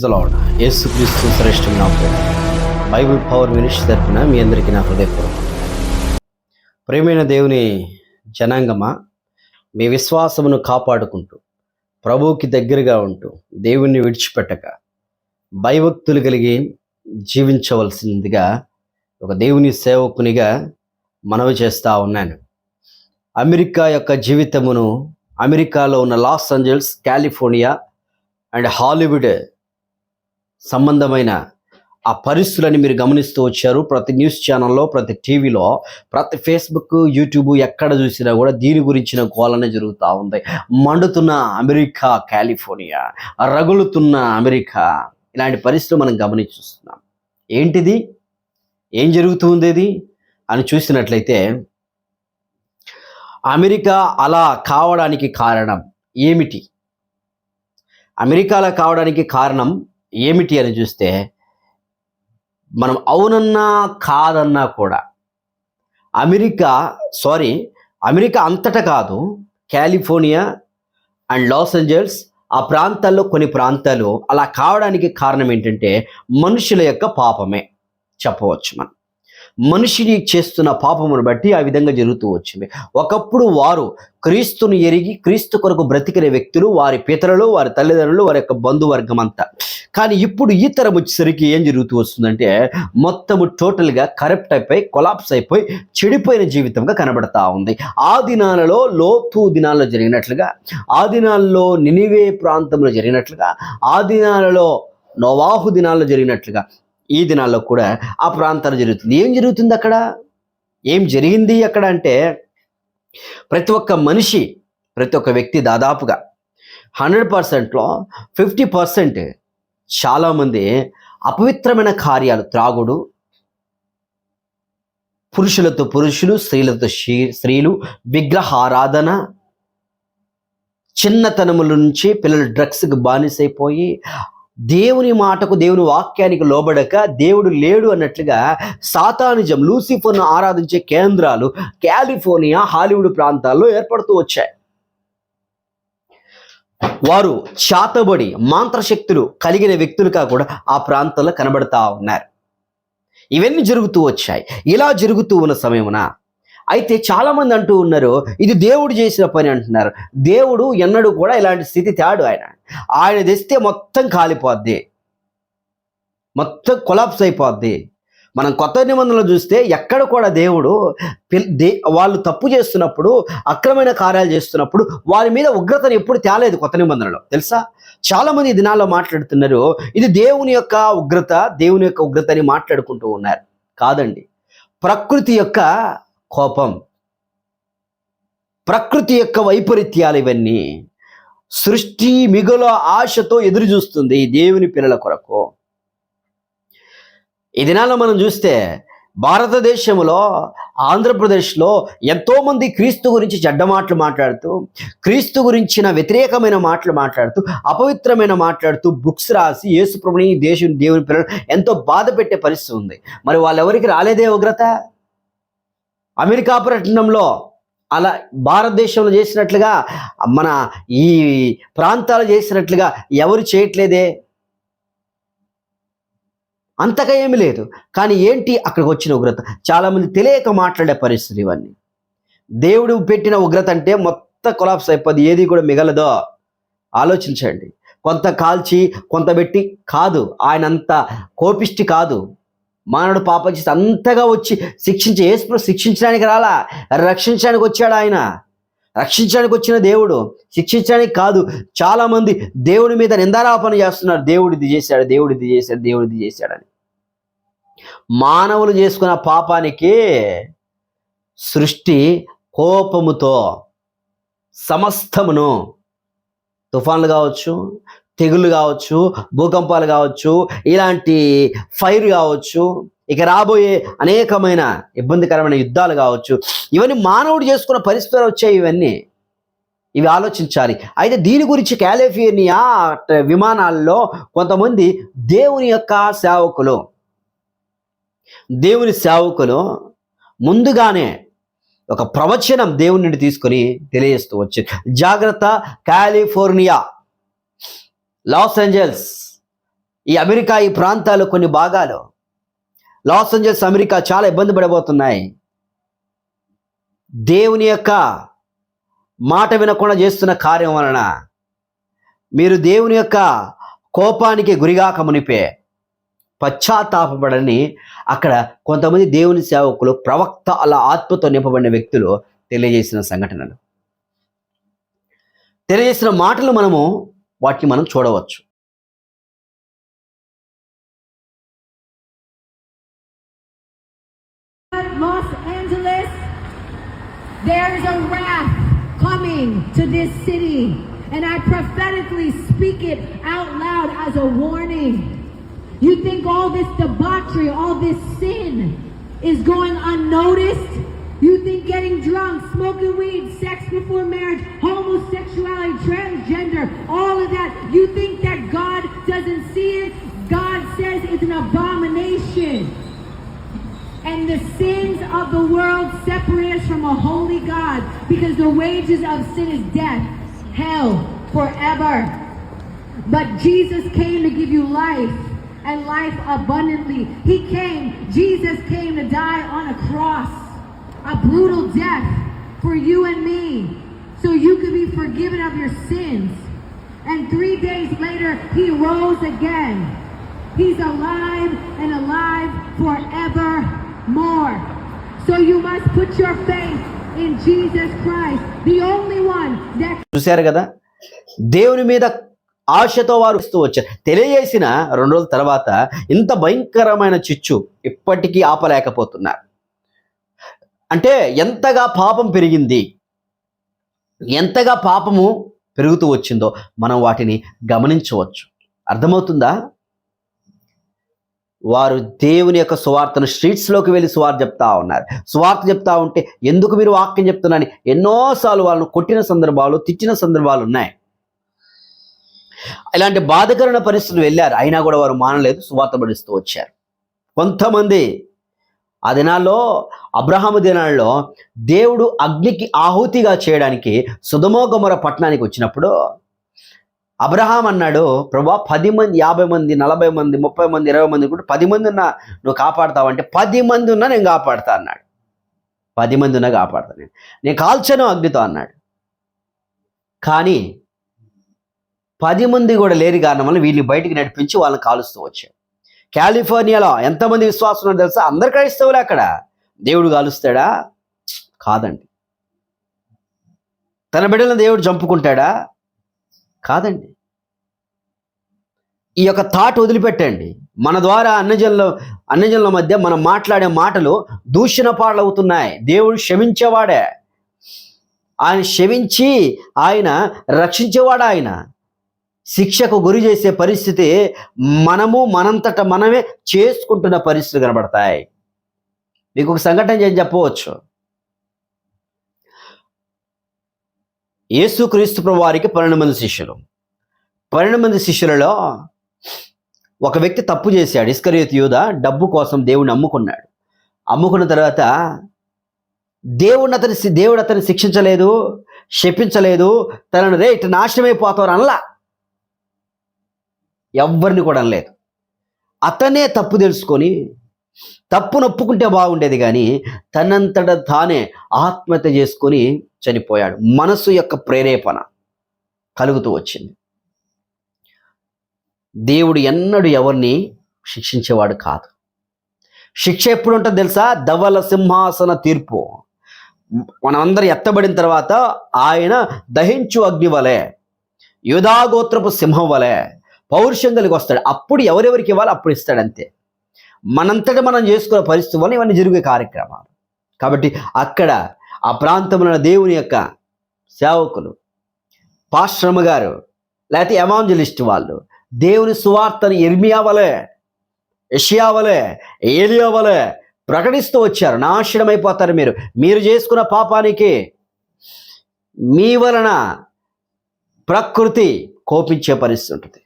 Praise lord యేసుక్రీస్తు శ్రేష్టమైన పేరు బైబిల్ పవర్ మినిస్టర్ తరఫున మీ అందరికీ నా హృదయపూర్వకం ప్రేమైన దేవుని జనాంగమా మీ విశ్వాసమును కాపాడుకుంటూ ప్రభువుకి దగ్గరగా ఉంటూ దేవుణ్ణి విడిచిపెట్టక భయభక్తులు కలిగి జీవించవలసిందిగా ఒక దేవుని సేవకునిగా మనవి చేస్తూ ఉన్నాను. అమెరికా యొక్క జీవితమును అమెరికాలో ఉన్న Los Angeles California and Hollywood సంబంధమైన ఆ పరిస్థితులని మీరు గమనిస్తూ వచ్చారు. ప్రతి న్యూస్ ఛానల్లో ప్రతి టీవీలో ప్రతి ఫేస్బుక్ యూట్యూబ్ ఎక్కడ చూసినా కూడా దీని గురించిన గోలనే జరుగుతూ ఉంది. మండుతున్న అమెరికా కాలిఫోర్నియా రగులుతున్న అమెరికా ఇలాంటి పరిస్థితులు మనం గమనిస్తున్నాం ఏంటిది? ఏం జరుగుతుంది ఇది అని చూసినట్లయితే అమెరికా అలా కావడానికి కారణం ఏమిటి? అమెరికాలో కావడానికి కారణం ఏమిటి అని చూస్తే మనం అవునన్నా కాదన్నా కూడా అమెరికా సారీ అమెరికా అంతటా కాదు కాలిఫోర్నియా అండ్ లాస్ ఏంజల్స్ ఆ ప్రాంతాల్లో కొన్ని ప్రాంతాలు అలా కావడానికి కారణం ఏంటంటే మనుషుల యొక్క పాపమే. చెప్పవచ్చు మనం. మనిషిని చేస్తున్న పాపమును బట్టి ఆ విధంగా జరుగుతూ వచ్చింది. ఒకప్పుడు వారు క్రీస్తుని ఎరిగి క్రీస్తు కొరకు బ్రతికిన వ్యక్తులు వారి పితరులు వారి తల్లిదండ్రులు వారి యొక్క బంధువర్గం అంతా కానీ ఇప్పుడు ఈ తరం వచ్చేసరికి ఏం జరుగుతూ వస్తుందంటే మొత్తము టోటల్గా కరప్ట్ అయిపోయి కొలాప్స్ అయిపోయి చెడిపోయిన జీవితంగా కనబడతా ఉంది. ఆ దినాలలో లోతు దినాల్లో జరిగినట్లుగా ఆ దినాల్లో నినివే ప్రాంతంలో జరిగినట్లుగా ఆ దినాలలో నోవాహు దినాల్లో జరిగినట్లుగా ఈ దినాల్లో కూడా ఆ ప్రాంతాలు జరుగుతుంది. ఏం జరుగుతుంది అక్కడ? ఏం జరిగింది అక్కడ అంటే ప్రతి ఒక్క మనిషి ప్రతి ఒక్క వ్యక్తి దాదాపుగా హండ్రెడ్ పర్సెంట్లో ఫిఫ్టీ పర్సెంట్ చాలామంది అపవిత్రమైన కార్యాలు త్రాగుడు పురుషులతో పురుషులు స్త్రీలతో స్త్రీలు విగ్రహారాధన చిన్నతనముల నుంచి పిల్లలు డ్రగ్స్కి బానిసైపోయి దేవుని మాటకు దేవుని వాక్యానికి లోబడక దేవుడు లేడు అన్నట్లుగా సాతానిజం లూసిఫర్ను ఆరాధించే కేంద్రాలు కాలిఫోర్నియా హాలీవుడ్ ప్రాంతాల్లో ఏర్పడుతూ వచ్చాయి. వారు చాతబడి మాంత్రశక్తులు కలిగిన వ్యక్తులుగా కూడా ఆ ప్రాంతంలో కనబడతా ఉన్నారు. ఇవన్నీ జరుగుతూ వచ్చాయి. ఇలా జరుగుతూ ఉన్న సమయమున అయితే చాలామంది అంటూ ఉన్నారు ఇది దేవుడు చేసిన పని అంటున్నారు. దేవుడు ఎన్నడూ కూడా ఇలాంటి స్థితి తేడు ఆయన. ఆయన తెస్తే మొత్తం కాలిపోద్ది. మొత్తం కొలాప్స్ అయిపోద్ది. మనం కొత్త నిబంధనలు చూస్తే ఎక్కడ కూడా దేవుడు దే వాళ్ళు తప్పు చేస్తున్నప్పుడు అక్రమైన కార్యాలు చేస్తున్నప్పుడు వారి మీద ఉగ్రతను ఎప్పుడు తేలేదు కొత్త నిబంధనలో. తెలుసా? చాలామంది దినాల్లో మాట్లాడుతున్నారు ఇది దేవుని యొక్క ఉగ్రత దేవుని యొక్క ఉగ్రత అని మాట్లాడుకుంటూ ఉన్నారు. కాదండి. ప్రకృతి యొక్క కోపం. ప్రకృతి యొక్క వైపరీత్యాలు ఇవన్నీ సృష్టి మిగుల ఆశతో ఎదురు చూస్తుంది ఈ దేవుని పిల్లల కొరకు. ఈ దినాల్లో మనం చూస్తే భారతదేశంలో ఆంధ్రప్రదేశ్లో ఎంతోమంది క్రీస్తు గురించి చెడ్డ మాటలు మాట్లాడుతూ క్రీస్తు గురించిన వ్యతిరేకమైన మాటలు మాట్లాడుతూ అపవిత్రమైన మాట్లాడుతూ బుక్స్ రాసి యేసుప్రభుని దేశుని దేశం దేవుని పిల్లలు ఎంతో బాధ పెట్టే పరిస్థితి ఉంది. మరి వాళ్ళెవరికి రాలేదే ఉగ్రత? అమెరికా పట్టణంలో అలా భారతదేశంలో చేసినట్లుగా మన ఈ ప్రాంతాలు చేసినట్లుగా ఎవరు చేయట్లేదే? అంతగా ఏమి లేదు. కానీ ఏంటి అక్కడికి వచ్చిన ఉగ్రత? చాలామంది తెలియక మాట్లాడే పరిస్థితి ఇవన్నీ. దేవుడు పెట్టిన ఉగ్రత అంటే మొత్తం కొలాప్స్ అయిపోద్ది. ఏది కూడా మిగలదో. ఆలోచించండి. కొంత కాల్చి కొంత పెట్టి కాదు. ఆయన అంత కోపిష్టి కాదు. మానవుడు పాపం చేసి అంతగా వచ్చి శిక్షించి ఏసు శిక్షించడానికి రాలా? రక్షించడానికి వచ్చాడు ఆయన. రక్షించడానికి వచ్చిన దేవుడు. శిక్షించడానికి కాదు చాలా మంది దేవుడి మీద నిందారాపణ చేస్తున్నారు. దేవుడు ఇది చేశాడు దేవుడు ఇది చేశాడు దేవుడు ఇది చేశాడని. మానవులు చేసుకున్న పాపానికి సృష్టి కోపముతో సమస్తమును తుఫాన్లు కావచ్చు తెగుళ్ళు కావచ్చు భూకంపాలు కావచ్చు ఇలాంటి ఫైర్ కావచ్చు ఇక రాబోయే అనేకమైన ఇబ్బందికరమైన యుద్ధాలు కావచ్చు ఇవన్నీ మానవుడు చేసుకున్న పరిస్థితులు వచ్చాయి ఇవన్నీ. ఇవి ఆలోచించాలి. అయితే దీని గురించి కాలిఫోర్నియా విమానాల్లో కొంతమంది దేవుని యొక్క సేవకులు దేవుని సేవకులు ముందుగానే ఒక ప్రవచనం దేవుని నుండి తీసుకొని తెలియజేస్తూ వచ్చి జాగ్రత్త కాలిఫోర్నియా. లాస్ ఏంజల్స్ ఈ అమెరికా ఈ ప్రాంతాలు కొన్ని భాగాలు లాస్ ఏంజల్స్ అమెరికా చాలా ఇబ్బంది పడబోతున్నాయి. దేవుని యొక్క మాట వినకుండా చేస్తున్న కార్యం వలన మీరు దేవుని యొక్క కోపానికి గురిగాక మునిపే పశ్చాత్తాపడని అక్కడ కొంతమంది దేవుని సేవకులు ప్రవక్త అలా ఆత్మతో నింపబడిన వ్యక్తులు తెలియజేసిన సంఘటనలు. తెలియజేసిన మాటలు మనము వాటిని మనం చూడవచ్చు Los Angeles, there is a wrath coming to this city. And I prophetically speak it out loud as a warning. You think all this debauchery, all this sin is going unnoticed? You think getting drunk, smoking weed, sex before marriage, homosexuality, transgender, all of that, you think that God doesn't see it? God says it's an abomination. And the sins of the world separate us from a holy God because the wages of sin is death, hell, forever. But Jesus came to give you life and life abundantly. He came, Jesus came to die on a cross, a brutal death for you and me, so you could be forgiven of your sins. And three days later, he rose again. He's alive and alive forevermore. So you must put your faith in Jesus Christ, the only one that చూశారు కదా దేవుని మీద ఆశతో వారు వస్తూ వచ్చారు తెలియజేసిన రెండు రోజుల తర్వాత ఇంత భయంకరమైన చిచ్చు ఇప్పటికీ ఆపలేకపోతున్నారు అంటే ఎంతగా పాపం పెరిగింది? ఎంతగా పాపము పెరుగుతూ వచ్చిందో మనం వాటిని గమనించవచ్చు. అర్థమవుతుందా? వారు దేవుని యొక్క సువార్తను స్ట్రీట్స్లోకి వెళ్ళి సువార్త చెప్తా ఉన్నారు. సువార్త చెప్తా ఉంటే ఎందుకు మీరు వాక్యం చెప్తున్నారని ఎన్నోసార్లు వాళ్ళను కొట్టిన సందర్భాలు తిట్టిన సందర్భాలు ఉన్నాయి. ఇలాంటి బాధకరమైన పరిస్థితులు వెళ్ళారు. అయినా కూడా వారు మానలేదు సువార్త పడిస్తూ వచ్చారు. కొంతమంది ఆ దినాల్లో అబ్రహాము దినాల్లో దేవుడు అగ్నికి ఆహుతిగా చేయడానికి సుధమోగమర పట్టణానికి వచ్చినప్పుడు అబ్రహాం అన్నాడు ప్రభా పది మంది యాభై మంది నలభై మంది ముప్పై మంది ఇరవై మంది కూడా పది మంది ఉన్నా నువ్వు కాపాడతావంటే పది మంది ఉన్నా నేను కాపాడుతా అన్నాడు. పది మంది ఉన్నా కాపాడుతా నేను. నేను కాల్చను అగ్నితో అన్నాడు. కానీ పది మంది కూడా లేని కారణం వల్ల వీళ్ళని బయటికి నడిపించి వాళ్ళని కాలుస్తూ వచ్చాడు కాలిఫోర్నియాలో ఎంతమంది విశ్వాసం ఉన్నారో తెలుసా? అందరు క్రైస్తవులే అక్కడ. దేవుడు కాలుస్తాడా? కాదండి. తన బిడ్డలను దేవుడు చంపుకుంటాడా? కాదండి. ఈ యొక్క థాట్ వదిలిపెట్టండి. మన ద్వారా అన్నజనుల అన్నజనుల మధ్య మనం మాట్లాడే మాటలు దూషణ పాటలవుతున్నాయి దేవుడు క్షమించేవాడే. ఆయన క్షమించి ఆయన రక్షించేవాడు ఆయన. శిక్షకు గురి చేసే పరిస్థితి మనము మనంతట మనమే చేసుకుంటున్న పరిస్థితులు కనబడతాయి. మీకు ఒక సంఘటన చేసి చెప్పవచ్చు. యేసుక్రీస్తు వారికి పన్నెండు మంది శిష్యులు. పన్నెండు మంది శిష్యులలో ఒక వ్యక్తి తప్పు చేశాడు ఇస్కరియత్ యూధ డబ్బు కోసం దేవుణ్ణి అమ్ముకున్నాడు. అమ్ముకున్న తర్వాత దేవుడిని అతని దేవుడు అతన్ని శిక్షించలేదు శపించలేదు తనను రే ఇటు నాశనమైపోతారు అనలా. ఎవ్వరిని కూడా అనలేదు. అతనే తప్పు తెలుసుకొని తప్పు నొప్పుకుంటే బాగుండేది కానీ తనంతట తానే ఆత్మహత్య చేసుకొని చనిపోయాడు. మనసు యొక్క ప్రేరేపణ కలుగుతూ వచ్చింది. దేవుడు ఎన్నడు ఎవరిని శిక్షించేవాడు కాదు. శిక్ష ఎప్పుడు ఉంటుంది తెలుసా? ధవల సింహాసన తీర్పు. మనమందరం ఎత్తబడిన తర్వాత ఆయన దహించు అగ్ని వలె యుధాగోత్రపు సింహం వలె పౌరుషం కలిగి వస్తాడు. అప్పుడు ఎవరెవరికి ఇవ్వాలి అప్పుడు ఇస్తాడు అంతే. మనంతటా మనం చేసుకునే పరిస్థితి వల్ల ఇవన్నీ జరిగే కార్యక్రమాలు. కాబట్టి అక్కడ ఆ ప్రాంతంలో దేవుని యొక్క సేవకులు పాశ్రమ గారు లేకపోతే ఎమాంజలిస్ట్ వాళ్ళు దేవుని సువార్తను ఎర్మియావలే వలె ఏలియావలే వలె వలె ప్రకటిస్తూ వచ్చారు. నాశనమైపోతారు మీరు. మీరు చేసుకున్న పాపానికి మీ వలన ప్రకృతి కోపించే పరిస్థితి ఉంటుంది.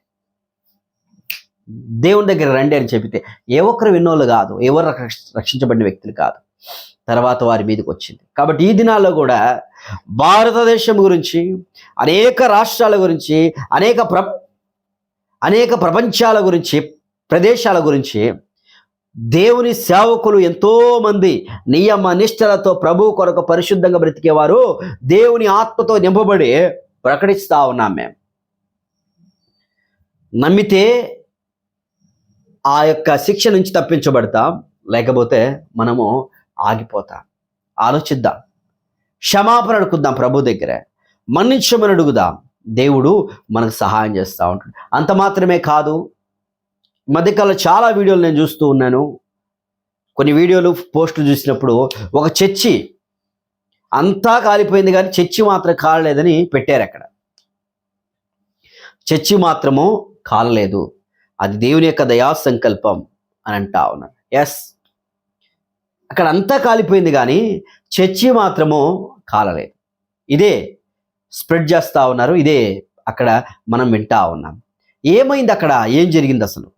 దేవుని దగ్గర రండి అని చెబితే ఏ ఒక్కరు విన్నోళ్ళు కాదు ఎవరు రక్ష- రక్షించబడిన వ్యక్తులు కాదు. తర్వాత వారి మీదకి వచ్చింది. కాబట్టి ఈ దినాల్లో కూడా భారతదేశం గురించి అనేక రాష్ట్రాల గురించి అనేక ప్ర అనేక ప్రపంచాల గురించి ప్రదేశాల గురించి దేవుని సేవకులు ఎంతోమంది నియమ నిష్టలతో ప్రభు కొరకు పరిశుద్ధంగా బ్రతికేవారు దేవుని ఆత్మతో నింపబడి ప్రకటిస్తా ఉన్నాం మేము. నమ్మితే ఆ యొక్క శిక్ష నుంచి తప్పించబడతాం. లేకపోతే మనము ఆగిపోతాం. ఆలోచిద్దాం. క్షమాపణ అడుగుదాం ప్రభు దగ్గర. మన్నించమని అడుగుదాం. దేవుడు మనకు సహాయం చేస్తూ ఉంటాడు. అంత మాత్రమే కాదు మధ్యకాలంలో చాలా వీడియోలు నేను చూస్తూ ఉన్నాను. కొన్ని వీడియోలు పోస్టులు చూసినప్పుడు ఒక చర్చి అంతా కాలిపోయింది కానీ చర్చి మాత్రం కాలలేదని పెట్టారు అక్కడ. చర్చి మాత్రము కాలలేదు. అది దేవుని యొక్క దయా సంకల్పం అని అంటా ఉన్నారు ఎస్ అక్కడ అంతా కాలిపోయింది కానీ చర్చి మాత్రము కాలలేదు. ఇదే స్ప్రెడ్ చేస్తూ ఉన్నారు ఇదే అక్కడ మనం వింటా ఉన్నాం. ఏమైంది అక్కడ? ఏం జరిగింది అసలు?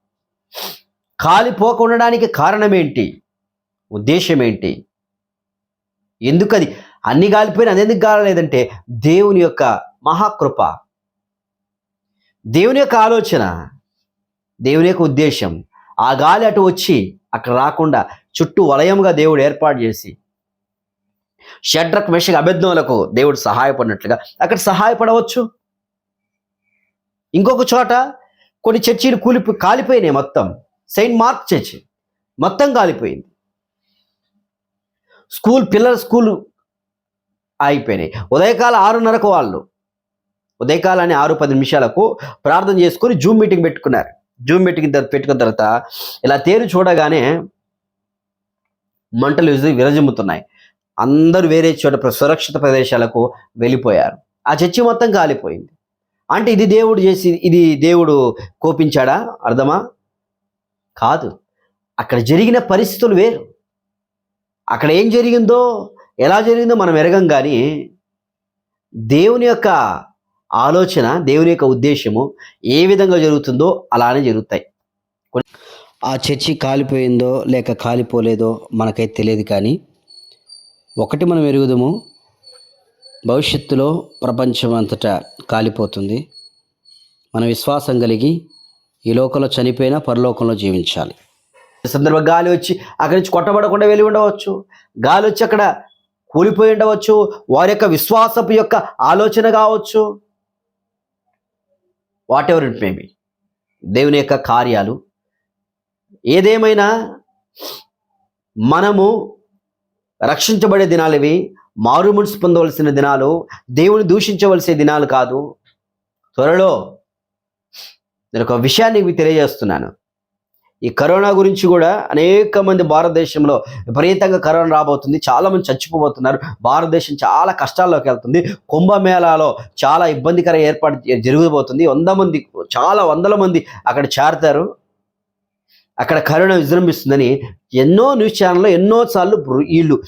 కాలిపోకుండడానికి కారణం ఏంటి ఉద్దేశం ఏంటి ఎందుకు అది అన్ని కాలిపోయిన అది ఎందుకు కాలలేదంటే దేవుని యొక్క మహాకృప. దేవుని యొక్క ఆలోచన దేవుని యొక్క ఉద్దేశం. ఆ గాలి అటు వచ్చి అక్కడ రాకుండా చుట్టూ వలయంగా దేవుడు ఏర్పాటు చేసి షడ్రక్ మెషక్ అభిజ్ఞలకు దేవుడు సహాయపడినట్లుగా. అక్కడ సహాయపడవచ్చు. ఇంకొక చోట కొన్ని చర్చీలు కూలిపో కాలిపోయినాయి మొత్తం. సెయింట్ మార్క్ చర్చి మొత్తం కాలిపోయింది. స్కూల్ పిల్లల స్కూల్ ఆగిపోయినాయి. ఉదయకాల ఆరున్నరకు వాళ్ళు ఉదయకాలాన్ని ఆరు పది నిమిషాలకు ప్రార్థన చేసుకొని జూమ్ మీటింగ్ పెట్టుకున్నారు. జూమ్ పెట్టుకున్న తర్వాత పెట్టుకున్న తర్వాత ఇలా తేరు చూడగానే మంటలు విరజిమ్ముతున్నాయి. అందరూ వేరే చోట సురక్షిత ప్రదేశాలకు వెళ్ళిపోయారు. ఆ చర్చి మొత్తం కాలిపోయింది. అంటే ఇది దేవుడు చేసి ఇది దేవుడు కోపించాడా? అర్థమా? కాదు. అక్కడ జరిగిన పరిస్థితులు వేరు. అక్కడ ఏం జరిగిందో ఎలా జరిగిందో మనం ఎరగం కానీ దేవుని యొక్క ఆలోచన దేవుని యొక్క ఉద్దేశము ఏ విధంగా జరుగుతుందో అలానే జరుగుతాయి. ఆ చర్చి కాలిపోయిందో లేక కాలిపోలేదో మనకైతే తెలియదు కానీ ఒకటి మనం ఎరుగుదాము భవిష్యత్తులో ప్రపంచం అంతటా కాలిపోతుంది. మన విశ్వాసం కలిగి ఈ లోకంలో చనిపోయినా పరలోకంలో జీవించాలి. ఈ సందర్భం గాలి వచ్చి అక్కడి నుంచి కొట్టబడకుండా వెళ్ళి ఉండవచ్చు. గాలి వచ్చి అక్కడ కూలిపోయి ఉండవచ్చు. వారి యొక్క విశ్వాసపు యొక్క ఆలోచన కావచ్చు. వాట్ ఎవర్ ఇట్ మేబీ దేవుని యొక్క కార్యాలు. ఏదేమైనా మనము రక్షించబడే దినాలు ఇవి మారు పొందవలసిన దినాలు దేవుని దూషించవలసిన దినాలు కాదు. త్వరలో నేను ఒక విషయాన్ని తెలియజేస్తున్నాను. ఈ కరోనా గురించి కూడా అనేక మంది భారతదేశంలో విపరీతంగా కరోనా రాబోతుంది. చాలామంది చచ్చిపోబోతున్నారు. భారతదేశం చాలా కష్టాల్లోకి వెళ్తుంది. కుంభమేళాలో చాలా ఇబ్బందికర ఏర్పాటు జరగబోతుంది. వంద మంది చాలా వందల మంది అక్కడ చేరతారు. అక్కడ కరోనా విజృంభిస్తుందని ఎన్నో న్యూస్ ఛానల్లో ఎన్నోసార్లు బ్రు- వీళ్ళు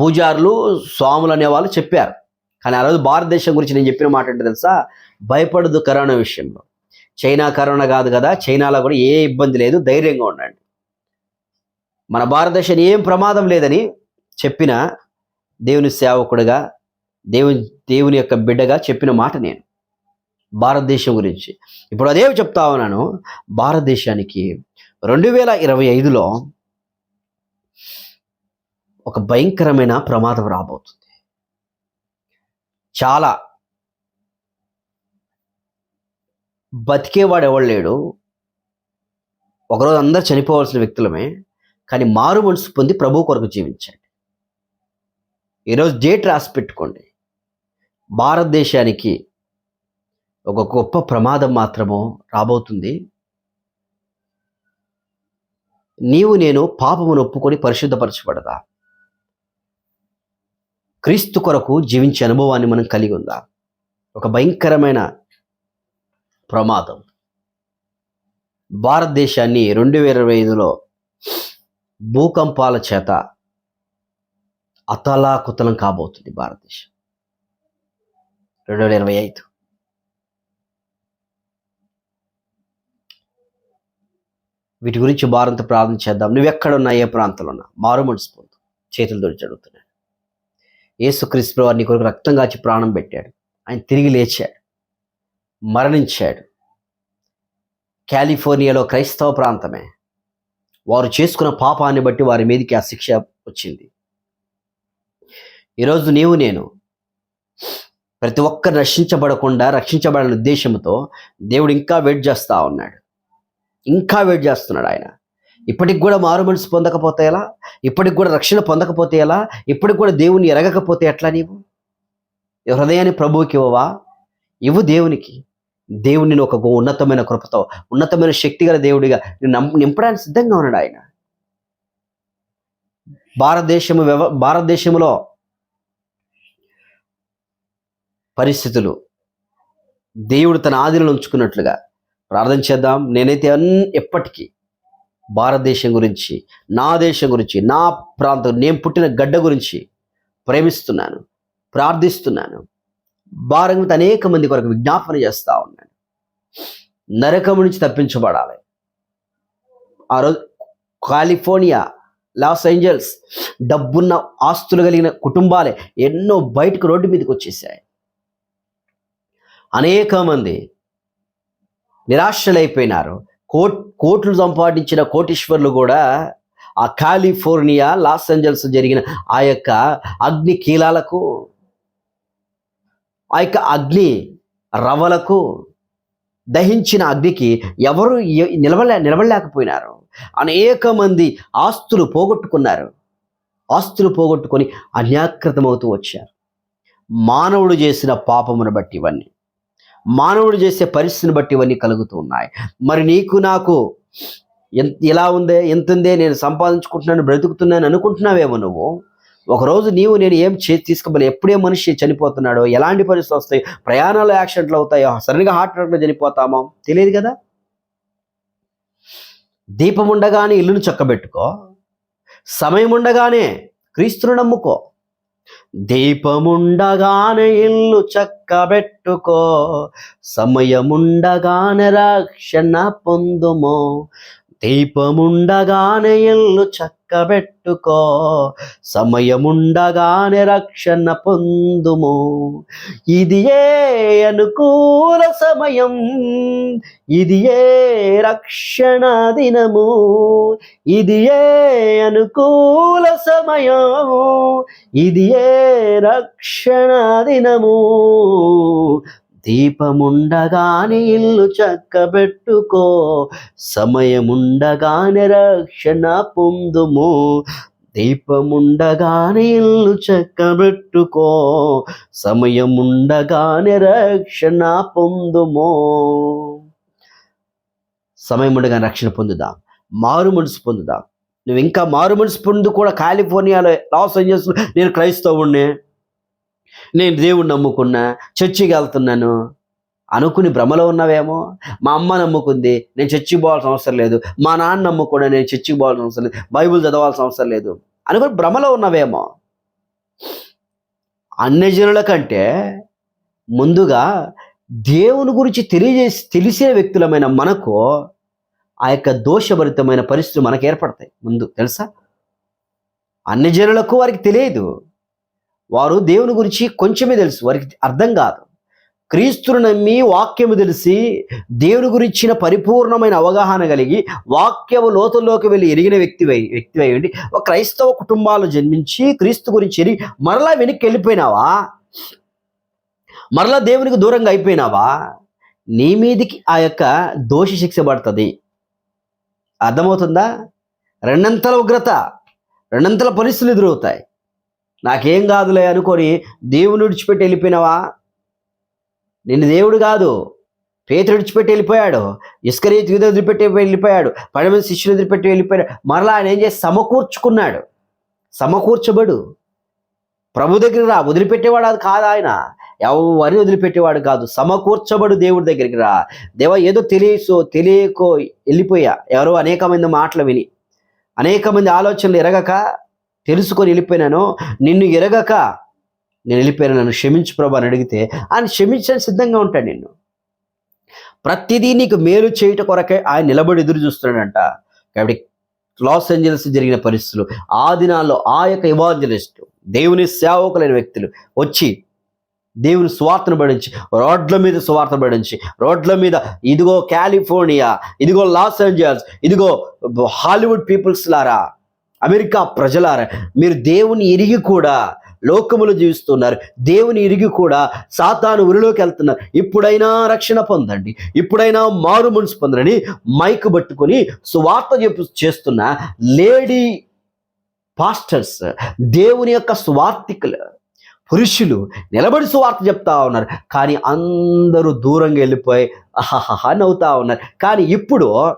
పూజారులు స్వాములు అనేవాళ్ళు చెప్పారు. కానీ ఆ రోజు భారతదేశం గురించి నేను చెప్పిన మాట ఏంటి తెలుసా? భయపడదు కరోనా విషయంలో. చైనా కరోనా కాదు కదా చైనాలో కూడా ఏ ఇబ్బంది లేదు ధైర్యంగా ఉండండి. మన భారతదేశం ఏం ప్రమాదం లేదని చెప్పిన దేవుని సేవకుడుగా దేవుని దేవుని యొక్క బిడ్డగా చెప్పిన మాట నేను భారతదేశం గురించి. ఇప్పుడు అదే చెప్తా ఉన్నాను భారతదేశానికి రెండు వేల ఇరవై ఐదులో ఒక భయంకరమైన ప్రమాదం రాబోతుంది. చాలా బతికేవాడు ఎవడు లేడు. ఒకరోజు అందరు చనిపోవాల్సిన వ్యక్తులమే కానీ మారు మనసు పొంది ప్రభు కొరకు జీవించండి. ఈరోజు డేట్ రాసి పెట్టుకోండి. భారతదేశానికి ఒక గొప్ప ప్రమాదం మాత్రము రాబోతుంది. నీవు నేను పాపమును ఒప్పుకొని పరిశుద్ధపరచబడదా? క్రీస్తు కొరకు జీవించే అనుభవాన్ని మనం కలిగి ఉందా? ఒక భయంకరమైన ప్రమాదం. భారతదేశాన్ని రెండు వేల ఇరవై ఐదులో భూకంపాల చేత అతలాకుతలం కాబోతుంది భారతదేశం. రెండు వేల ఇరవై ఐదు. వీటి గురించి భారత ప్రార్థన చేద్దాం. నువ్వు ఎక్కడున్నా ఏ ప్రాంతంలో ఉన్నా మారు మనసు చేతులు దొరికి అడుగుతున్నాడు. యేసుక్రీస్తు వారు కొరకు రక్తం కాచి ప్రాణం పెట్టాడు. ఆయన తిరిగి లేచాడు. మరణించాడు. కాలిఫోర్నియాలో క్రైస్తవ ప్రాంతమే. వారు చేసుకున్న పాపాన్ని బట్టి వారి మీదకి ఆ శిక్ష వచ్చింది. ఈరోజు నీవు నేను ప్రతి ఒక్కరు రక్షించబడకుండా రక్షించబడని ఉద్దేశంతో దేవుడు ఇంకా వెయిట్ చేస్తూ ఉన్నాడు. ఇంకా వెయిట్ చేస్తున్నాడు ఆయన. ఇప్పటికి కూడా మారు మనసు పొందకపోతే ఎలా? ఇప్పటికి కూడా రక్షణ పొందకపోతే ఎలా? ఇప్పటికి కూడా దేవుని ఎరగకపోతే ఎట్లా నీవు? హృదయాన్ని ప్రభువుకి ఇవ్వవా? ఇవ్వు దేవునికి. దేవుడిని ఒక ఉన్నతమైన కృపతో ఉన్నతమైన శక్తి గల దేవుడిగా నింపడానికి సిద్ధంగా ఉన్నాడు ఆయన. భారతదేశము వ్యవ భారతదేశంలో పరిస్థితులు దేవుడు తన ఆదిలో ఉంచుకున్నట్లుగా ప్రార్థన చేద్దాం. నేనైతే అన్ ఎప్పటికీ భారతదేశం గురించి నా దేశం గురించి నా ప్రాంతం నేను పుట్టిన గడ్డ గురించి ప్రేమిస్తున్నాను ప్రార్థిస్తున్నాను. భారత అనేక మంది కొరకు విజ్ఞాపన చేస్తా నరకము నరకం నుంచి తప్పించబడాలి. ఆ రోజు కాలిఫోర్నియా లాస్ ఏంజల్స్ డబ్బున్న ఆస్తులు కలిగిన కుటుంబాలే ఎన్నో బయటకు రోడ్డు మీదకి వచ్చేసాయి అనేక మంది నిరాశలైపోయినారు. కోట్ కోట్లు సంపాదించిన కోటీశ్వర్లు కూడా ఆ కాలిఫోర్నియా లాస్ ఏంజల్స్ జరిగిన ఆ యొక్క అగ్ని కీలాలకు ఆ యొక్క అగ్ని రవ్వలకు దహించిన అగ్నికి ఎవరు నిలవలే నిలవలేకపోయినారు అనేక మంది ఆస్తులు పోగొట్టుకున్నారు. ఆస్తులు పోగొట్టుకొని అన్యాకృతమవుతూ వచ్చారు. మానవుడు చేసిన పాపమును బట్టి ఇవన్నీ. మానవుడు చేసే పరిస్థితిని బట్టి ఇవన్నీ కలుగుతూ ఉన్నాయి. మరి నీకు నాకు ఎంత ఎలా ఉందే? ఎంత ఉందే నేను సంపాదించుకుంటున్నాను బ్రతుకుతున్నాను అనుకుంటున్నావేమో నువ్వు? ఒకరోజు నీవు నేను ఏం చే తీసుకోవాలి ఎప్పుడే మనిషి చనిపోతున్నాడో ఎలాంటి పరిస్థితులు వస్తాయి ప్రయాణాలు యాక్సిడెంట్లు అవుతాయో సడన్గా హార్ట్ అటాక్లో చనిపోతామో తెలియదు కదా? దీపం ఉండగానే ఇల్లును చక్కబెట్టుకో. సమయం ఉండగానే క్రీస్తును నమ్ముకో. దీపముండగానే ఇల్లు చక్కబెట్టుకో. సమయముండగానే రక్షణ పొందుమో. దీపముండగానే ఇల్లు చక్క చక్కబెట్టుకో సమయముండగానే రక్షణ పొందుము. ఇది ఏ అనుకూల సమయం? ఇది ఏ రక్షణ దినము? ఇది ఏ అనుకూల సమయం? ఇది ఏ రక్షణ దినము? దీపముండగానే ఇల్లు చక్కబెట్టుకో సమయముండగానే రక్షణ పొందుము. దీపముండగానే ఇల్లు చక్కబెట్టుకో సమయముండగానే రక్షణ పొందుమో. సమయముండగానే రక్షణ పొందుదాం మారు మనసు పొందుదాం. నువ్వు ఇంకా మారు మనసు పొందు కూడా కాలిఫోర్నియాలో లాస్ ఏంజల్స్ నేను క్రైస్తవుణ్ణి. నేను దేవుడు నమ్ముకున్నా చర్చికి వెళ్తున్నాను అనుకుని భ్రమలో ఉన్నావేమో? మా అమ్మ నమ్ముకుంది నేను చర్చికి పోవాల్సిన అవసరం లేదు. మా నాన్న నమ్ముకున్నా నేను చర్చికి పోవాల్సిన అవసరం లేదు. బైబిల్ చదవాల్సిన అవసరం లేదు. అనుకుని భ్రమలో ఉన్నావేమో? అన్ని జనుల కంటే ముందుగా దేవుని గురించి తెలియజేసి తెలిసిన వ్యక్తులమైన మనకు ఆ యొక్క దోషభరితమైన పరిస్థితులు మనకు ఏర్పడతాయి. ముందు తెలుసా? అన్ని జనులకు వారికి తెలియదు. వారు దేవుని గురించి కొంచెమే తెలుసు వారికి అర్థం కాదు. క్రీస్తును నమ్మి వాక్యము తెలిసి దేవుని గురించిన పరిపూర్ణమైన అవగాహన కలిగి వాక్యము లోతుల్లోకి వెళ్ళి ఎరిగిన వ్యక్తి వ్యక్తి అయ్యండి ఒక క్రైస్తవ కుటుంబాలు జన్మించి క్రీస్తు గురించి ఎరిగి మరలా వెనక్కి వెళ్ళిపోయినావా? మరలా దేవునికి దూరంగా అయిపోయినావా? నీ మీదికి ఆ యొక్క దోష శిక్ష పడుతుంది. అర్థమవుతుందా? రెండంతల ఉగ్రత రెండంతల పరిస్థితులు ఎదురవుతాయి. నాకేం కాదులే అనుకొని దేవుని విడిచిపెట్టి వెళ్ళిపోయినావా? నిన్ను దేవుడు కాదు. పేతుడు విడిచిపెట్టి వెళ్ళిపోయాడు. ఇస్కరీత్ యుద్ధ వదిలిపెట్టి వెళ్ళిపోయాడు. పడమైన శిష్యులు వదిలిపెట్టి వెళ్ళిపోయాడు. మరలా ఆయన ఏం చేసి? సమకూర్చుకున్నాడు. సమకూర్చబడు. ప్రభు దగ్గర రా. వదిలిపెట్టేవాడు అది కాదు ఆయన. ఎవరిని వదిలిపెట్టేవాడు కాదు. సమకూర్చబడు దేవుడి దగ్గరికి రా. దేవ ఏదో తెలియసో తెలియకో వెళ్ళిపోయా. ఎవరో అనేకమంది మాటలు విని అనేకమంది ఆలోచనలు ఎరగక తెలుసుకొని వెళ్ళిపోయినాను? నిన్ను ఎరగక నేను వెళ్ళిపోయాను? నన్ను క్షమించు ప్రభు అని అడిగితే ఆయన క్షమించడానికి సిద్ధంగా ఉంటాడు నిన్ను. ప్రతిదీ నీకు మేలు చేయట కొరకే ఆయన నిలబడి ఎదురు చూస్తున్నాడంట. కాబట్టి లాస్ ఏంజల్స్ జరిగిన పరిస్థితులు ఆ దినాల్లో ఆ యొక్క ఇవాంజలిస్టు దేవుని సేవకులైన వ్యక్తులు వచ్చి దేవుని స్వార్థను పడించి రోడ్ల మీద స్వార్థ పడించి రోడ్ల మీద ఇదిగో కాలిఫోర్నియా ఇదిగో లాస్ ఏంజల్స్ ఇదిగో హాలీవుడ్ పీపుల్స్ లారా అమెరికా ప్రజలారా మీరు దేవుని ఇరిగి కూడా లోకములు జీవిస్తున్నారు. దేవుని ఇరిగి కూడా సాతాను ఉరిలోకి వెళ్తున్నారు. ఇప్పుడైనా రక్షణ పొందండి. ఇప్పుడైనా మారు మనసు పొందండి. మైక్ పట్టుకొని సువార్త చెప్పు చేస్తున్న లేడీ పాస్టర్స్ దేవుని యొక్క స్వార్థికులు పురుషులు నిలబడి సువార్త చెప్తా ఉన్నారు. కానీ అందరూ దూరంగా వెళ్ళిపోయి అహహహ నవ్వుతా ఉన్నారు. కానీ ఇప్పుడు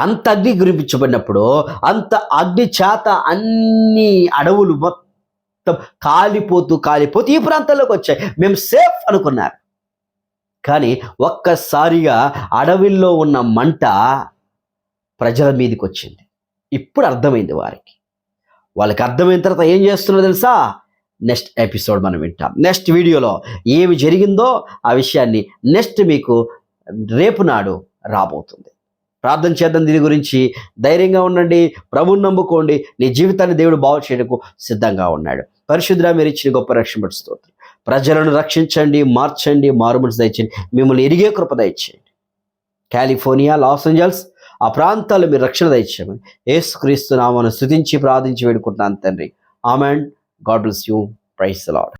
అంత అగ్ని గురిపించబడినప్పుడు అంత అగ్ని చేత అన్ని అడవులు మొత్తం కాలిపోతూ కాలిపోతూ ఈ ప్రాంతంలోకి వచ్చాయి. మేము సేఫ్ అనుకున్నారు. కానీ ఒక్కసారిగా అడవిల్లో ఉన్న మంట ప్రజల మీదకి వచ్చింది. ఇప్పుడు అర్థమైంది వారికి. వాళ్ళకి అర్థమైన తర్వాత ఏం చేస్తున్నారో తెలుసా? నెక్స్ట్ ఎపిసోడ్ మనం వింటాం. నెక్స్ట్ వీడియోలో ఏమి జరిగిందో ఆ విషయాన్ని నెక్స్ట్ మీకు రేపు నాడు రాబోతుంది. ప్రార్థన చేద్దాం దీని గురించి. ధైర్యంగా ఉండండి ప్రభుని నమ్ముకోండి. నీ జీవితాన్ని దేవుడు బాగు చేయడానికి సిద్ధంగా ఉన్నాడు. పరిశుద్ధ మీరు ఇచ్చిన గొప్ప రక్షణ స్తోత్రం. ప్రజలను రక్షించండి మార్చండి మారుమనసు దయచేయండి. మిమ్మల్ని ఎరిగే కృప దయచేయండి. కాలిఫోర్నియా లాస్ ఏంజల్స్ ఆ ప్రాంతాలు మీరు రక్షణ దయచేయమని ఏసుక్రీస్తు నామను స్థుతించి ప్రార్థించి వేడుకుంటున్నాను తండ్రి. Amen. God bless you. Praise lord